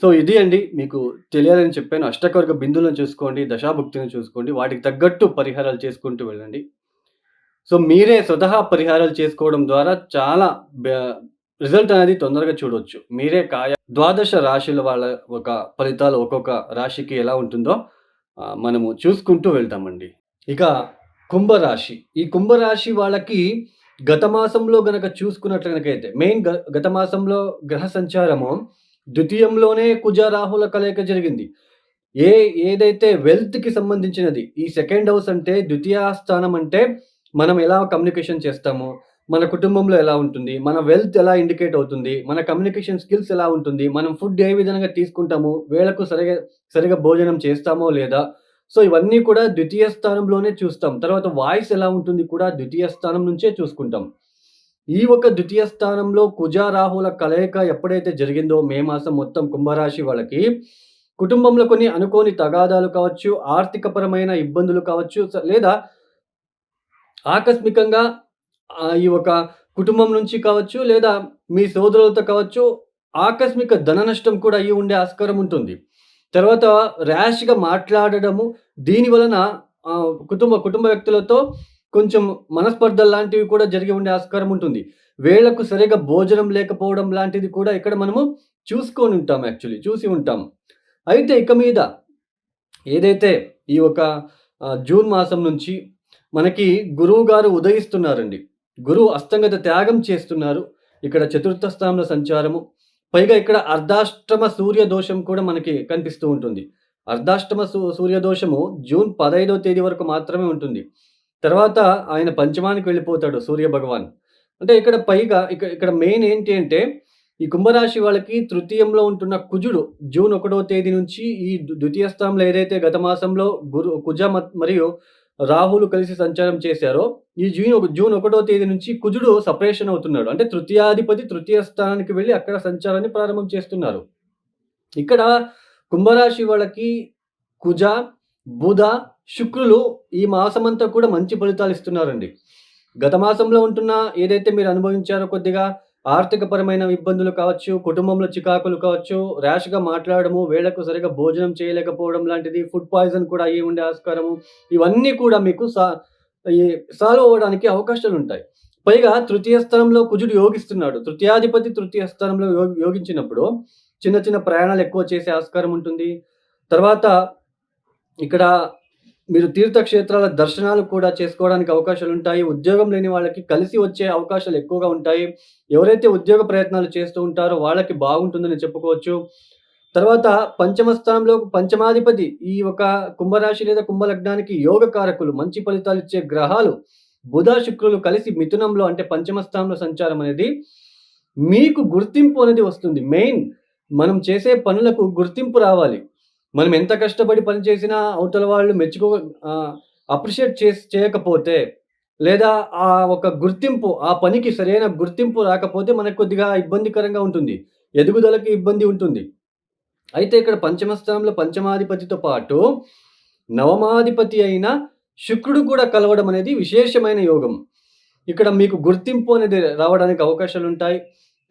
So ఇది అండి మీకు తెలియాలని చెప్పాను. అష్టకవర్గ బిందువులను చూసుకోండి దశాభుక్తిని చూసుకోండి వాటికి తగ్గట్టు పరిహారాలు చేసుకుంటూ వెళ్ళండి. సో మీరే స్వతహా పరిహారాలు చేసుకోవడం ద్వారా చాలా రిజల్ట్ అనేది తొందరగా చూడవచ్చు మీరే కాయ ద్వాదశ రాశుల వాళ్ళ ఒక ఫలితాలు ఒక్కొక్క రాశికి ఎలా ఉంటుందో మనము చూసుకుంటూ వెళ్తామండి. ఇక కుంభరాశి. ఈ కుంభరాశి వాళ్ళకి గత మాసంలో గనక చూసుకున్నట్లయితే మెయిన్ గత మాసంలో గ్రహ సంచారము ద్వితీయంలోనే కుజ రాహుల కలయిక జరిగింది ఏ ఏదైతే వెల్త్‌కి సంబంధించినది ఈ సెకండ్ హౌస్ అంటే ద్వితీయ స్థానం అంటే మనం ఎలా కమ్యూనికేషన్ చేస్తామో మన కుటుంబంలో ఎలా ఉంటుంది, మన వెల్త్ ఎలా ఇండికేట్ అవుతుంది, మన కమ్యూనికేషన్ స్కిల్స్ ఎలా ఉంటుంది, మనం ఫుడ్ ఏ విధంగా తీసుకుంటాము, వేళకు సరిగా సరిగా భోజనం చేస్తామో లేదా, సో ఇవన్నీ కూడా ద్వితీయ స్థానంలోనే చూస్తాం. తర్వాత వాయిస్ ఎలా ఉంటుంది కూడా ద్వితీయ స్థానం నుంచే చూసుకుంటాం. ఈ ఒక ద్వితీయ స్థానంలో కుజ, రాహుల కలయిక ఎప్పుడైతే జరిగిందో మే మాసం మొత్తం కుంభరాశి వాళ్ళకి కుటుంబంలో కొన్ని అనుకోని తగాదాలు కావచ్చు, ఆర్థికపరమైన ఇబ్బందులు కావచ్చు, లేదా ఆకస్మికంగా ఈ ఒక కుటుంబం నుంచి కావచ్చు, లేదా మీ సోదరులతో కావచ్చు, ఆకస్మిక ధన నష్టం కూడా అయ్యి ఉండే ఆస్కారం ఉంటుంది. తర్వాత ర్యాష్‌గా మాట్లాడడము, దీని వలన కుటుంబ కుటుంబ వ్యక్తులతో కొంచెం మనస్పర్ధలు లాంటివి కూడా జరిగి ఉండే ఆస్కారం ఉంటుంది. వేళకు సరిగ్గా భోజనం లేకపోవడం లాంటిది కూడా ఇక్కడ మనము చూసుకొని ఉంటాం యాక్చువల్లీ. చూసి ఉంటాం. అయితే ఇక మీద ఏదైతే ఈ ఒక జూన్ మాసం నుంచి మనకి గురువు గారు ఉదయిస్తున్నారండి. గురువు అస్తంగత త్యాగం చేస్తున్నారు. ఇక్కడ చతుర్థ స్థానంలో సంచారము. పైగా ఇక్కడ అర్ధాష్టమ సూర్య దోషం కూడా మనకి కనిపిస్తూ ఉంటుంది. అర్ధాష్టమ సూ సూర్యదోషము జూన్ 15వ తేదీ వరకు మాత్రమే ఉంటుంది. తర్వాత ఆయన పంచమానికి వెళ్ళిపోతాడు సూర్య భగవాన్. అంటే ఇక్కడ పైగా ఇక ఇక్కడ మెయిన్ ఏంటి అంటే ఈ కుంభరాశి వాళ్ళకి తృతీయంలో ఉంటున్న కుజుడు జూన్ ఒకటవ తేదీ నుంచి ఈ ద్వితీయ స్థానంలో ఏదైతే గత మాసంలో గురు కుజ మత్ మరియు రాహులు కలిసి సంచారం చేశారో, ఈ జూన్ జూన్ ఒకటో తేదీ నుంచి కుజుడు సపరేషన్ అవుతున్నాడు. అంటే తృతీయాధిపతి తృతీయ స్థానానికి వెళ్ళి అక్కడ సంచారాన్ని ప్రారంభం చేస్తున్నారు. ఇక్కడ కుంభరాశి వాళ్ళకి కుజ, బుధ, శుక్రులు ఈ మాసమంతా కూడా మంచి ఫలితాలు ఇస్తున్నారండి. గత మాసంలో ఉంటున్న ఏదైతే మీరు అనుభవించారో కొద్దిగా ఆర్థికపరమైన ఇబ్బందులు కావచ్చు, కుటుంబంలో చికాకులు కావచ్చు, ర్యాష్‌గా మాట్లాడడము, వేళకు సరిగ్గా భోజనం చేయలేకపోవడం లాంటిది, ఫుడ్ పాయిజన్ కూడా అయ్యి ఉండే ఆస్కారము, ఇవన్నీ కూడా మీకు సా సాల్వ్ అవ్వడానికి అవకాశాలు ఉంటాయి పైగా తృతీయ స్థానంలో కుజుడు యోగిస్తున్నాడు. తృతీయాధిపతి తృతీయ స్థానంలో యో యోగించినప్పుడు చిన్న చిన్న ప్రయాణాలు ఎక్కువ చేసే ఆస్కారం ఉంటుంది. తర్వాత ఇక్కడ మీరు తీర్థక్షేత్రాల దర్శనాలు కూడా చేసుకోవడానికి అవకాశాలు ఉంటాయి ఉద్యోగం లేని వాళ్ళకి కలిసి వచ్చే అవకాశాలు ఎక్కువగా ఉంటాయి. ఎవరైతే ఉద్యోగ ప్రయత్నాలు చేస్తూ ఉంటారో వాళ్ళకి బాగుంటుందని చెప్పుకోవచ్చు. తర్వాత పంచమ స్థానంలో పంచమాధిపతి ఈ ఒక కుంభరాశి లేదా కుంభలగ్నానికి యోగ కారకులు మంచి ఫలితాలు ఇచ్చే గ్రహాలు బుధ, శుక్రులు కలిసి మిథునంలో అంటే పంచమ స్థానంలో సంచారం అనేది మీకు గుర్తింపు అనేది వస్తుంది. మెయిన్ మనం చేసే పనులకు గుర్తింపు రావాలి. మనం ఎంత కష్టపడి పని చేసినా అవతల వాళ్ళు మెచ్చుకో అప్రిషియేట్ చేసి చేయకపోతే లేదా ఆ ఒక గుర్తింపు ఆ పనికి సరైన గుర్తింపు రాకపోతే మనకు కొద్దిగా ఇబ్బందికరంగా ఉంటుంది. ఎదుగుదలకి ఇబ్బంది ఉంటుంది. అయితే ఇక్కడ పంచమస్థానంలో పంచమాధిపతితో పాటు నవమాధిపతి అయిన శుక్రుడు కూడా కలవడం అనేది విశేషమైన యోగం. ఇక్కడ మీకు గుర్తింపు అనేది రావడానికి అవకాశాలుంటాయి.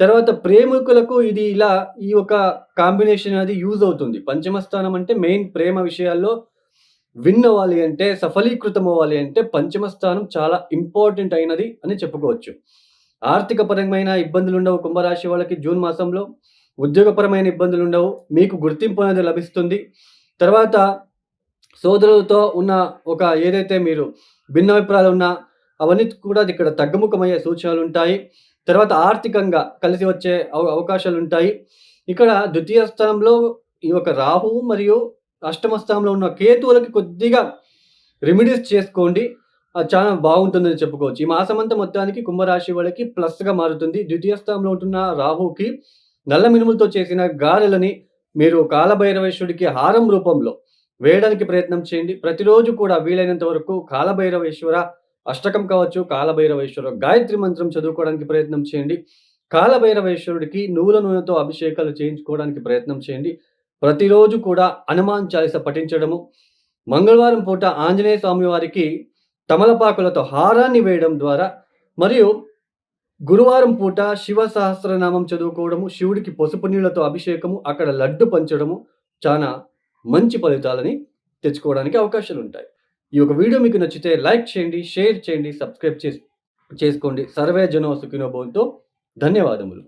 తర్వాత ప్రేమికులకు ఇది ఇలా ఈ ఒక కాంబినేషన్ అది యూజ్ అవుతుంది. పంచమ స్థానం అంటే మెయిన్ ప్రేమ విషయాల్లో విన్ అవ్వాలి అంటే, సఫలీకృతం అవ్వాలి అంటే పంచమ స్థానం చాలా ఇంపార్టెంట్ అయినది అని చెప్పుకోవచ్చు. ఆర్థికపరమైన ఇబ్బందులుండవు కుంభరాశి వాళ్ళకి జూన్ మాసంలో. ఉద్యోగపరమైన ఇబ్బందులు ఉండవు మీకు గుర్తింపు అనేది లభిస్తుంది. తర్వాత సోదరులతో ఉన్న ఒక ఏదైతే మీరు భిన్నాభిప్రాయాలున్నా అవన్నీ కూడా ఇక్కడ తగ్గుముఖమయ్యే సూచనలు ఉంటాయి తర్వాత ఆర్థికంగా కలిసి వచ్చే అవ అవకాశాలుంటాయి. ఇక్కడ ద్వితీయ స్థానంలో ఈ యొక్క రాహువు మరియు అష్టమ స్థానంలో ఉన్న కేతువులకి కొద్దిగా రెమెడీస్ చేసుకోండి. అది చాలా బాగుంటుందని చెప్పుకోవచ్చు. ఈ మాసమంతా మొత్తానికి కుంభరాశి వాళ్ళకి ప్లస్‌గా మారుతుంది. ద్వితీయ స్థానంలో ఉంటున్న రాహుకి నల్ల మినుములతో చేసిన గారెలని మీరు కాలభైరవేశ్వరుడికి హారం రూపంలో వేయడానికి ప్రయత్నం చేయండి. ప్రతిరోజు కూడా వీలైనంత వరకు కాలభైరవేశ్వర అష్టకం కావచ్చు, కాలభైరవేశ్వర గాయత్రి మంత్రం చదువుకోవడానికి ప్రయత్నం చేయండి. కాలభైరవేశ్వరుడికి నువ్వుల నూనెతో అభిషేకాలు చేయించుకోవడానికి ప్రయత్నం చేయండి. ప్రతిరోజు కూడా హనుమాన్ చాలీస పఠించడము, మంగళవారం పూట ఆంజనేయ స్వామి వారికి తమలపాకులతో హారాన్ని వేయడం ద్వారా మరియు గురువారం పూట శివ సహస్రనామం చదువుకోవడము, శివుడికి పసుపు నీళ్ళతో అభిషేకము, అక్కడ లడ్డు పంచడము చాలా మంచి ఫలితాలని తెచ్చుకోవడానికి అవకాశాలు ఉంటాయి ఈ యొక్క వీడియో మీకు నచ్చితే లైక్ చేయండి షేర్ చేయండి సబ్స్క్రైబ్ చేసి చేసుకోండి. సర్వే జనో సుఖినోభవంతో ధన్యవాదములు.